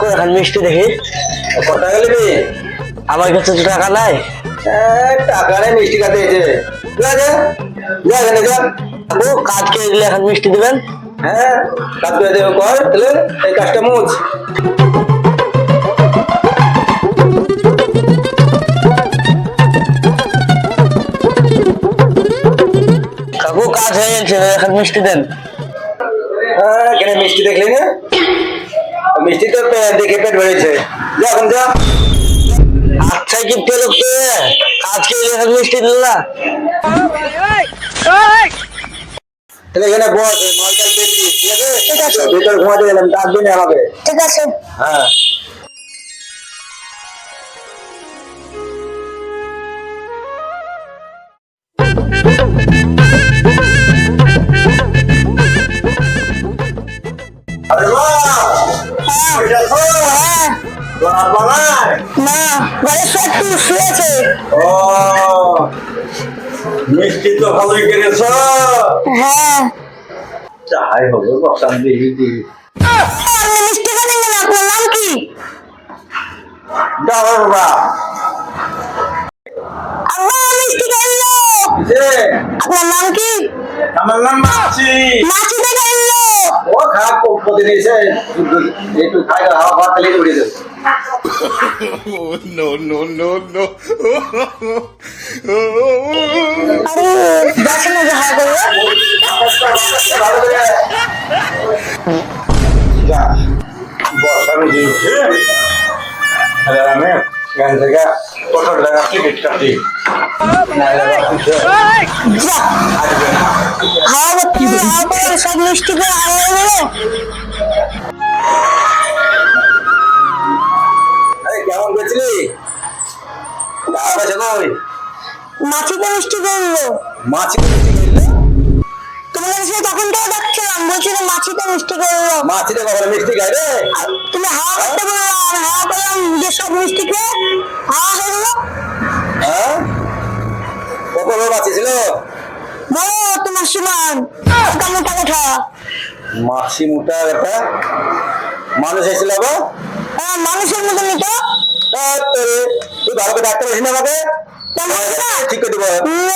কই এখন মিষ্টি দেখি? কত টাকা নিবি? আমার কাছে তো টাকা নাই। এই, টাকা নেই মিষ্টি খাতে এসে। যা যা যা এখানে যা। ও কাজ কে দিলে এখন মিষ্টি দিবেন? হ্যাঁ কাজ করে দেবে কর তাহলে এই কাজটা মুছ। কাকু কাজ হয়ে গেছে এখন মিষ্টি দেন। হ্যাঁ এখানে মিষ্টি দেখলি না? মিষ্টি তো দেখে পেট যা এখন যা। আচ্ছা কি পেল কে কাজ কে দিলে এখন মিষ্টি দিল না? তাহলে এখানে বস মালটা দেখবি ঠিক আছে? ঠিক আছে। ভিতর ঘুমাতে গেলাম ডাকবি না আমাকে। ঠিক আছে। হ্যাঁ। আরে বাহ! না ঘরে একটু শুয়েছে ও মিষ্টি তো ভালোই কেনেছ হ্যাঁ যাই হবে বসান দিবি দিবি আপনি মিষ্টি খাবেন না আপনার নাম কি? যে আপনার নাম কি আমার নাম মাছি মাছি তো খাইলো ও খারাপ প্রতিদিন এসে একটু খাই হাওয়া ভাত তাহলে উড়ে যাবে Oh, no, no, no, no. আরে দেখেন না যাহা করে বসানো দিয়েছে আরে আমি কত টাকা টিকিট কাটি। সব মিষ্টি করে গেলো কেমন করছিলি মিষ্টি করল মাছ তোমার কাছে তখন তো দেখছিলাম বলছিল মিষ্টি করল মাছিটা কখনো মিষ্টি খাই রে? তুমি হাওয়া করতে বলল। কত বড় ছিল? বলো তোমার সমান মোটা মোটা কথা মাছি মোটা একটা মানুষ এসেছিল আবার হ্যাঁ, মানুষের মতো নিতো তুই ভালো করে ডাক্তার এসে আমাকে? ঠিক করে দেবো।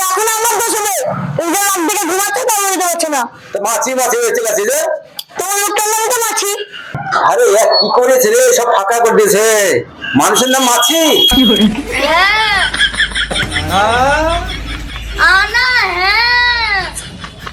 এখন আমার দোষ হবে। এই যে রাত দিকে ঘুমাচ্ছে তাও নিতে পারছে না। তো মাছি মাছি হয়েছে গেছে যে। তোমার নাম তো মাছি। আরে কি করেছে রে? সব ফাঁকা করে দিয়েছে। মানুষের নাম মাছি। হ্যাঁ আনা হ্যাঁ।